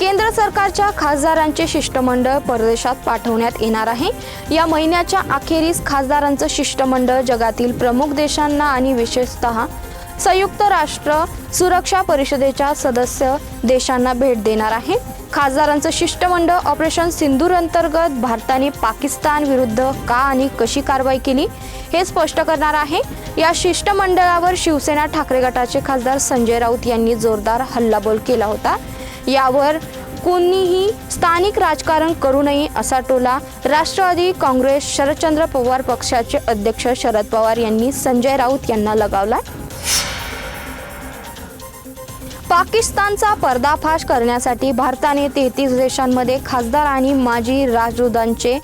केंद्र सरकारच्या खासदारांचे शिष्टमंडळ परदेशात पाठवण्यात येणार आहे. या महिन्याच्या अखेरीस खासदारांचं शिष्टमंडळ जगातील प्रमुख देशांना आणि विशेषतः संयुक्त राष्ट्र सुरक्षा परिषदेच्या सदस्य देशांना भेट देणार आहे. खासदारांचं शिष्टमंडळ ऑपरेशन सिंदूर अंतर्गत भारताने पाकिस्तान विरुद्ध का आणि कशी कारवाई केली हे स्पष्ट करणार आहे. या शिष्टमंडळावर शिवसेना ठाकरे गटाचे खासदार संजय राऊत यांनी जोरदार हल्लाबोल केला होता. यावर कोणीही स्थानिक राजकारण करू नये असा टोला राष्ट्रवादी काँग्रेस शरदचंद्र पवार पक्षाचे अध्यक्ष शरद पवार यांनी संजय राऊत यांना लगावला. पाकिस्तानचा पर्दाफाश करण्यासाठी भारताने तेहतीस देशांमध्ये खासदार आणि माजी राजदूतांचे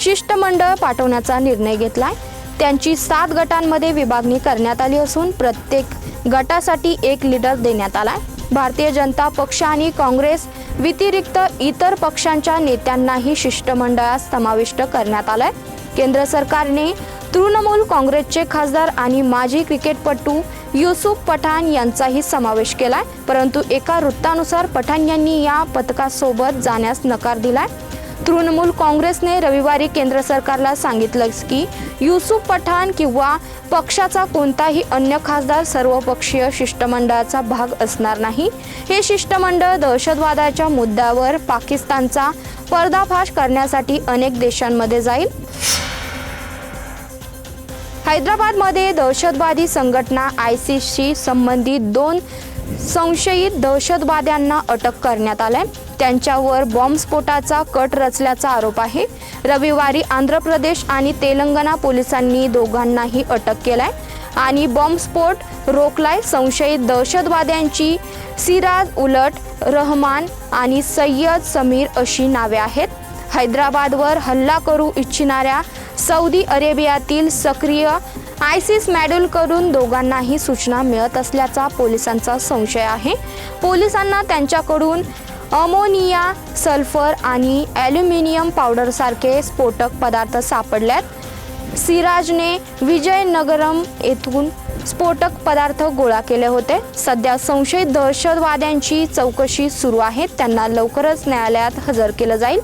शिष्टमंडळ पाठवण्याचा निर्णय घेतलाय. त्यांची सात गटांमध्ये विभागणी करण्यात आली असून प्रत्येक गटासाठी एक लीडर देण्यात आलाय. भारतीय जनता पक्ष आणि काँग्रेस व्यतिरिक्त इतर पक्षांच्या नेत्यांनाही शिष्टमंडळात समाविष्ट करण्यात आलाय. केंद्र सरकारने तृणमूल काँग्रेसचे खासदार आणि माजी क्रिकेटपटू युसुफ पठाण यांचाही समावेश केलाय परंतु एका वृत्तानुसार पठाण यांनी या पथकासोबत जाण्यास नकार दिलाय. तृणमूल काँग्रेसने रविवारी केंद्र सरकारला सांगितलं की युसुफ पठाण किंवा पक्षाचा कोणताही अन्य खासदार सर्वपक्षीय शिष्टमंडळाचा भाग असणार नाही. हे शिष्टमंडळ दहशतवादाच्या मुद्द्यावर पाकिस्तानचा पर्दाफाश करण्यासाठी अनेक देशांमध्ये जाईल. हैदराबादमध्ये दहशतवादी संघटना आयसिसशी संबंधित दोन संशयित दहशतवाद्यांना अटक करण्यात आल्या. त्यांच्यावर बॉम्बस्फोटाचा कट रचल्याचा आरोप आहे. रविवारी आंध्र प्रदेश आणि तेलंगणा पोलिसांनी दोघांनाही अटक केलाय आणि बॉम्बस्फोट रोखलाय संशयित दहशतवाद्यांची सिराज उलट रहमान आणि सय्यद समीर अशी नावे आहेत. हैदराबादवर हल्ला करू इच्छिणाऱ्या सौदी अरेबियातील सक्रिय आयसिस मॅड्यूल करून दोघांनाही सूचना मिळत असल्याचा पोलिसांचा संशय आहे. पोलिसांना त्यांच्याकडून अमोनिया सल्फर आणि ॲल्युमिनियम पावडरसारखे स्फोटक पदार्थ सापडल्यात. सिराजने विजयनगरम येथून स्फोटक पदार्थ गोळा केले होते. सध्या संशयित दहशतवाद्यांची चौकशी सुरू आहे. त्यांना लवकरच न्यायालयात हजर केलं जाईल.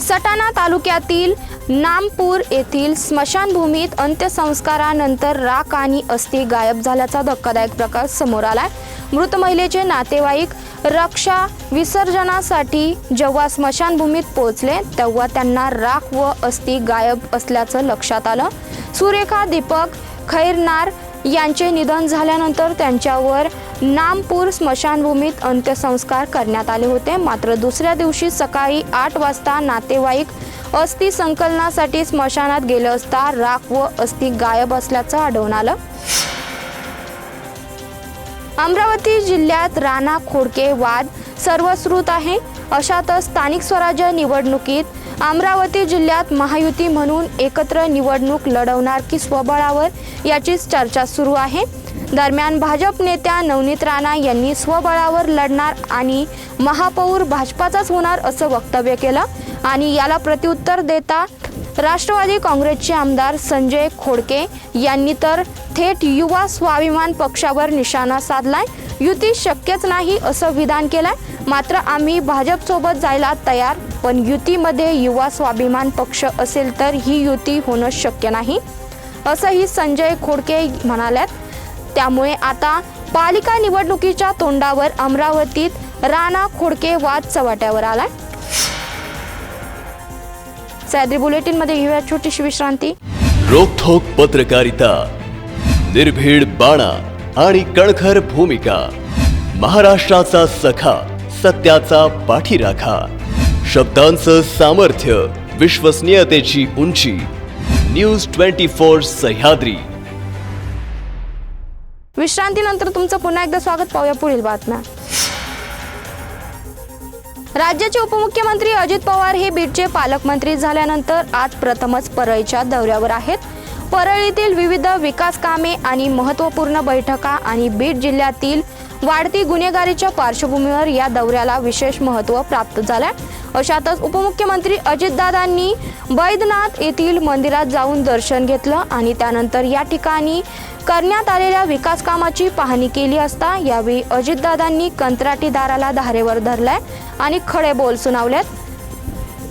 सटाणा तालुक्यातील नामपूर येथील स्मशानभूमीत अंत्यसंस्कारानंतर राख आणि अस्थि गायब झाल्याचा धक्कादायक प्रकार समोर आलाय. मृत महिलेचे नातेवाईक रक्षा विसर्जनासाठी जेव्हा स्मशानभूमीत पोहोचले तेव्हा त्यांना राख व अस्थि गायब असल्याचं लक्षात आलं. सुरेखा दीपक खैरनार यांचे निधन झाल्यानंतर त्यांच्यावर नामपूर स्मशानभूमीत अंत्यसंस्कार करण्यात आले होते. मात्र दुसऱ्या दिवशी सकाळी आठ वाजता नातेवाईक अस्थि संकलनासाठी स्मशानात गेले असता राख व अस्थि गायब असल्याचं आढळून आलं. अमरावती जिल्ह्यात राणा खोडके वाद सर्वश्रुत आहे. अशातच स्थानिक स्वराज्य निवडणुकीत अमरावती जिल्ह्यात महायुती म्हणून एकत्र निवडणूक लढवणार की स्वबळावर याचीच चर्चा सुरू आहे. दरम्यान भाजप नेत्या नवनीत राणा यांनी स्वबळावर लढणार आणि महापौर भाजपाचाच होणार असं वक्तव्य केलं. आणि याला प्रत्युत्तर देता राष्ट्रवादी काँग्रेसचे आमदार संजय खोडके यांनी तर थेट युवा स्वाभिमान पक्षावर निशाणा साधलाय. युती शक्यच नाही असं विधान केलंय. मात्र आम्ही भाजपसोबत जायला तयार पण युतीमध्ये युवा स्वाभिमान पक्ष असेल तर ही युती होणं शक्य नाही. असंही संजय खोडके म्हणाल्यात. त्यामुळे आता पालिका निवडणुकीच्या तोंडावर अमरावतीत राणा खोडके वाद चव्हाट्यावर आलाय. सह्याद्री बुलेटिनमध्ये घेऊया छोटीशी विश्रांती. रोखोक पत्रकारिता निर्भीड बाणा आणि कणखर भूमिका महाराष्ट्राचा सखा सत्याचा पाठीराखा शब्दांचं सामर्थ्य विश्वसनीयतेची उंची न्यूज ट्वेंटी फोर सह्याद्री. विश्रांतीनंतर तुमचं पुन्हा एकदा स्वागत पाहूया पुढील बातम्या. राज्याचे उपमुख्यमंत्री अजित पवार हे बीडचे पालकमंत्री झाल्यानंतर आज प्रथमच परळीच्या दौऱ्यावर आहेत. परळीतील विविध विकास कामे आणि महत्त्वपूर्ण बैठका आणि बीड जिल्ह्यातील वाढती गुन्हेगारीच्या पार्श्वभूमीवर या दौऱ्याला विशेष महत्त्व प्राप्त झालंय. अशातच उपमुख्यमंत्री अजितदादांनी बैद्यनाथ येथील मंदिरात जाऊन दर्शन घेतलं आणि त्यानंतर या ठिकाणी करण्यात आलेल्या विकास कामाची पाहणी केली असता यावेळी अजितदादांनी कंत्राटीदाराला धारेवर धरलाय आणि खडे बोल सुनावलेत.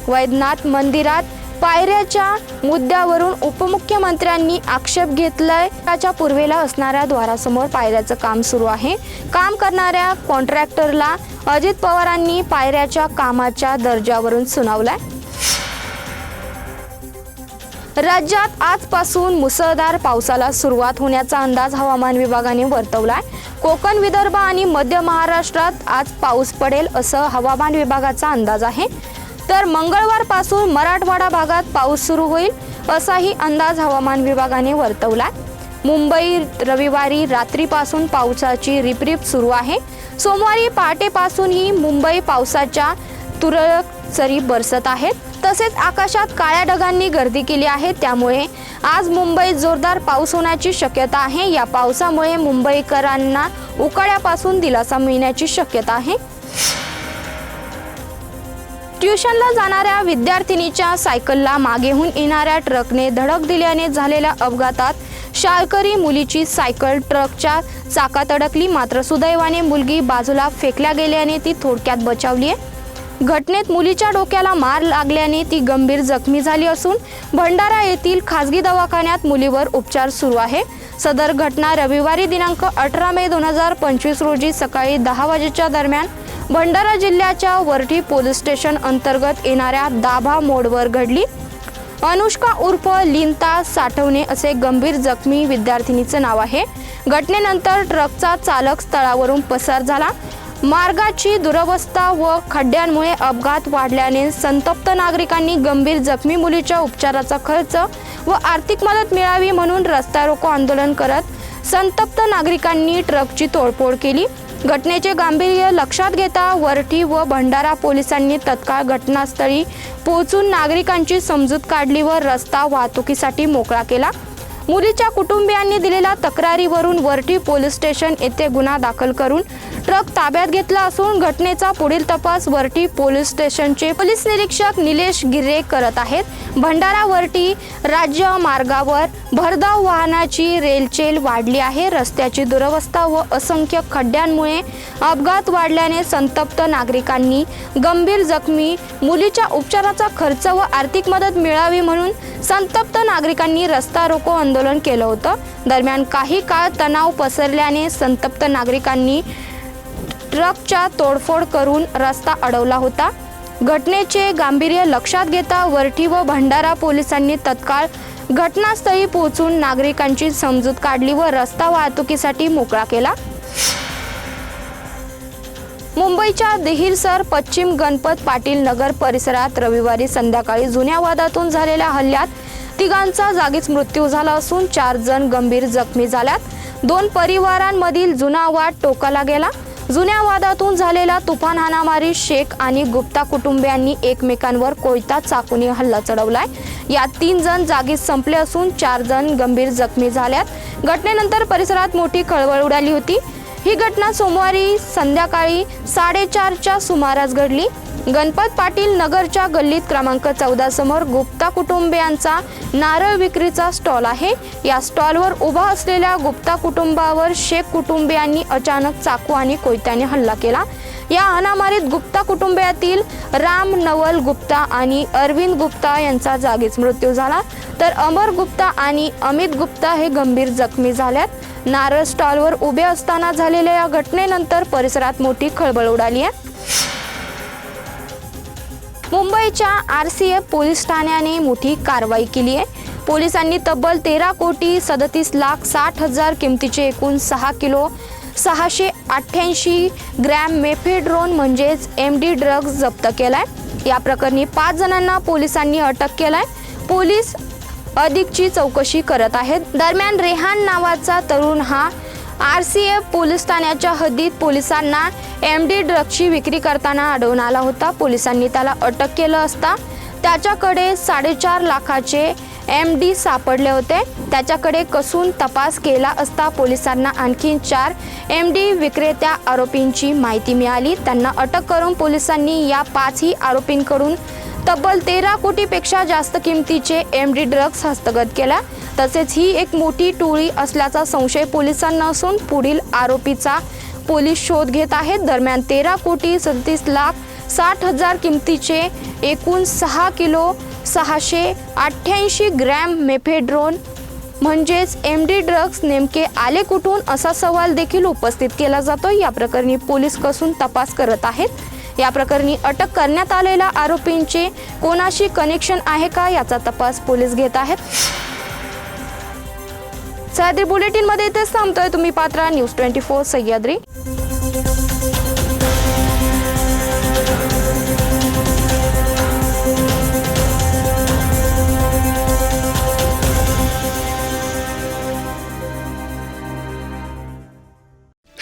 वैद्यनाथ मंदिरात पायऱ्याच्या मुद्द्यावरून उपमुख्यमंत्र्यांनी आक्षेप घेतलाय. त्याच्या पूर्वेला असणाऱ्या द्वारासमोर पायऱ्याचं काम सुरू आहे. काम करणाऱ्या कॉन्ट्रॅक्टरला अजित पवारांनी पायऱ्याच्या कामाच्या दर्जावरून सुनावलाय. राज्यात आजपासून मुसळधार पावसाला सुरुवात होण्याचा अंदाज हवामान विभागाने वर्तवलाय. कोकण विदर्भ आणि मध्य महाराष्ट्रात आज पाऊस पडेल असं हवामान विभागाचा अंदाज आहे. तर मंगळवारपासून मराठवाडा भागात पाऊस सुरू होईल असाही अंदाज हवामान विभागाने वर्तवला. मुंबई रविवारी रात्रीपासून पावसाची रिपरिप सुरू आहे. सोमवारी पहाटेपासूनही मुंबई पावसाच्या तुरळक सरी बरसत आहेत. तसेच आकाशात काळ्या ढगांनी गर्दी केली आहे त्यामुळे आज मुंबईत जोरदार पाऊस होण्याची शक्यता आहे. या पावसामुळे मुंबईकरांना उकाड्यापासून दिलासा मिळण्याची शक्यता आहे. ट्युशनला जाणाऱ्या विद्यार्थिनीच्या सायकलला मागेहून येणाऱ्या ट्रकने धडक दिल्याने झालेल्या अपघातात शाळकरी मुलीची सायकल ट्रकच्या चाकात अडकली. मात्र सुदैवाने मुलगी बाजूला फेकल्या गेल्याने ती थोडक्यात बचावली आहे. घटनेत मुलीच्या डोक्याला मार लागल्याने ती गंभीर जखमी झाली असून भंडारा येथील खासगी दवाखान्यात मुलीवर उपचार सुरू आहे. सदर घटना रविवारी दिनांक अठरा मे दोन हजार पंचवीस रोजी सकाळी दहा वाजेच्या दरम्यान भंडारा जिल्ह्याच्या वरठी पोलीस स्टेशन अंतर्गत येणाऱ्या दाभा मोडवर घडली. अनुष्का उर्फ लिंता साठवणे असे गंभीर जखमी विद्यार्थिनीचं नाव आहे. घटनेनंतर ट्रकचा चालक स्थळावरून पसार झाला. मार्गाची दुरवस्था व खड्ड्यांमुळे अपघात वाढल्याने संतप्त नागरिकांनी गंभीर जखमी मुलीच्या उपचाराचा खर्च व आर्थिक मदत मिळावी म्हणून रस्ता रोको आंदोलन करत संतप्त नागरिकांनी ट्रकची तोडफोड केली. घटनेचे गांभीर्य लक्षात घेता वरठी व भंडारा पोलिसांनी तत्काळ घटनास्थळी पोहोचून नागरिकांची समजूत काढली व रस्ता वाहतुकीसाठी मोकळा केला. मुलीच्या कुटुंबियांनी दिलेल्या तक्रारीवरून वरठी पोलीस स्टेशन येथे गुन्हा दाखल करून ट्रक ताब्यात घेतला असून घटनेचा पुढील तपास वरटी पोलीस स्टेशनचे पोलीस निरीक्षक निलेश गिर्रे करत आहेत. भंडारा वरटी राज्य मार्गावर भरधाव वाहनाची रेलचेल वाढली आहे. रस्त्याची दुरवस्था व असंख्य खड्ड्यांमुळे अपघात वाढल्याने संतप्त नागरिकांनी गंभीर जखमी मुलीच्या उपचाराचा खर्च व आर्थिक मदत मिळावी म्हणून संतप्त नागरिकांनी रस्ता रोको आंदोलन केलं होतं. दरम्यान काही काळ तणाव पसरल्याने संतप्त नागरिकांनी ट्रकच्या तोडफोड करून रस्ता अडवला होता. घटनेचे गांभीर्य लक्षात घेता वरठी व भंडारा पोलिसांनी तत्काळ घटनास्थळी पोहोचून नागरिकांची समजूत काढली व रस्ता वाहतुकीसाठी मोकळा केला. मुंबईच्या दिहिरसर पश्चिम गणपत पाटील नगर परिसरात रविवारी संध्याकाळी जुन्या वादातून झालेल्या हल्ल्यात तिघांचा जागीच मृत्यू झाला असून चार जण गंभीर जखमी झाल्यात. दोन परिवारांमधील जुना वाद टोकाला गेला. जुन्या वादातून झालेला तुफान हाणामारी शेख आणि गुप्ता कुटुंबियांनी एकमेकांवर कोयता चाकूने हल्ला चढवलाय. यात तीन जण जागीच संपले असून चार जण गंभीर जखमी झाल्यात. घटनेनंतर परिसरात मोठी खळबळ उडाली होती. ही घटना सोमवारी संध्याकाळी साडेचारच्या सुमारास घडली. गणपत पाटील नगरच्या गल्लीत क्रमांक चौदा समोर गुप्ता कुटुंबियांचा नारळ विक्रीचा स्टॉल आहे. या स्टॉलवर उभा असलेल्या गुप्ता कुटुंबावर शेख कुटुंबियांनी अचानक चाकू आणि कोयत्याने हल्ला केला. या हाणामारीत गुप्ता कुटुंबियातील राम नवल गुप्ता आणि अरविंद गुप्ता यांचा जागीच मृत्यू झाला. तर अमर गुप्ता आणि अमित गुप्ता हे गंभीर जखमी झाल्यात. नारळ स्टॉलवर उभे असताना झालेल्या या घटनेनंतर परिसरात मोठी खळबळ उडाली आहे. मुंबईच्या आर सी एफ पोलीस ठाण्याने मोठी कारवाई केली आहे. पोलिसांनी तब्बल तेरा कोटी सदतीस लाख साठ हजार किमतीचे एकूण सहा किलो सहाशे अठ्ठ्याऐंशी ग्रॅम मेफेड्रोन म्हणजेच एम डी ड्रग्ज जप्त केलाय. या प्रकरणी पाच जणांना पोलिसांनी अटक केलाय. पोलीस अधिकची चौकशी करत आहेत. दरम्यान रेहान नावाचा तरुण हा आर सी एफ पोलीस ठाण्याच्या हद्दीत पोलिसांना एम डी ड्रग्जची विक्री करताना आढळून आला होता. पोलिसांनी त्याला अटक केलं असता त्याच्याकडे साडेचार लाखाचे एम डी सापडले होते. त्याच्याकडे कसून तपास केला असता पोलिसांना आणखी चार एम डी विक्रेत्या आरोपींची माहिती मिळाली. त्यांना अटक करून पोलिसांनी या पाचही आरोपींकडून तब्बल तेरा कोटीपेक्षा जास्त किमतीचे एम डी ड्रग्ज हस्तगत केला. तसेच ही एक मोठी टोळी असल्याचा संशय पोलिसांना असून पुढील आरोपीचा पोलीस शोध घेत आहेत. दरम्यान तेरा कोटी सदतीस लाख साठ हजार किमतीचे एकूण सहा किलो सहाशे अठ्ठ्याऐंशी ग्रॅम मेफेड्रोन म्हणजेच एम डी ड्रग्ज नेमके आले कुठून असा सवाल देखील उपस्थित केला जातो या प्रकरणी पोलीस कसून तपास करत आहेत. या प्रकरणी अटक करण्यात आलेल्या आरोपींचे कोणाशी कनेक्शन आहे का याचा तपास पोलीस घेत आहेत. सह्याद्री बुलेटिनमध्ये इथेच थांबतोय. तुम्ही Patra news twenty four Sahyadri.